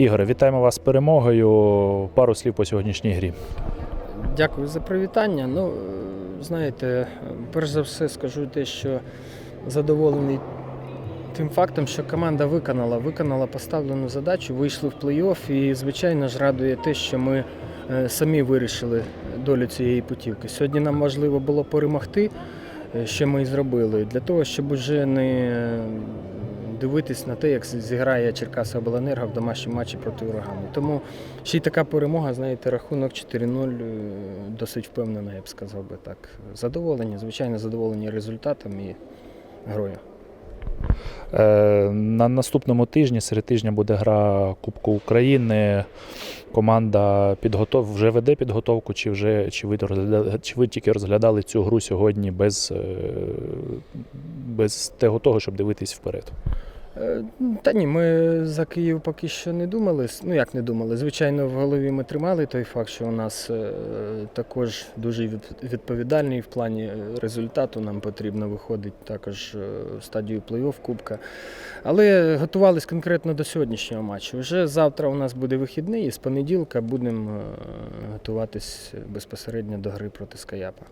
Ігоре, вітаємо вас з перемогою. Пару слів по сьогоднішній грі. Дякую за привітання. Ну, знаєте, перш за все скажу те, що задоволений тим фактом, що команда виконала, виконала поставлену задачу, вийшли в плей-офф і, звичайно ж, радує те, що ми е, самі вирішили долю цієї путівки. Сьогодні нам важливо було перемогти, е, що ми і зробили, для того, щоб уже не дивитись на те, як зіграє Черкаса Обленерго в домашньому матчі проти урагану. Тому ще й така перемога, знаєте, рахунок 4-0 е, досить впевнено, я б сказав би так. Задоволені, звичайно, задоволені результатом і грою. Е, На наступному тижні, серед тижня, буде гра Кубку України. Команда підготов... вже веде підготовку, чи вже чи ви, розглядали... чи ви тільки розглядали цю гру сьогодні без, е, без того, щоб дивитись вперед? Е, Та ні, ми за Київ поки що не думали. Ну як не думали. Звичайно, в голові ми тримали той факт, що у нас е, також дуже відповідальний в плані е, результату. Нам потрібно виходити також в стадію плей-офф Кубка. Але готувалися конкретно до сьогоднішнього матчу. Вже завтра у нас буде вихідний, і з понеділка будемо готуватись безпосередньо до гри проти Скаяпа.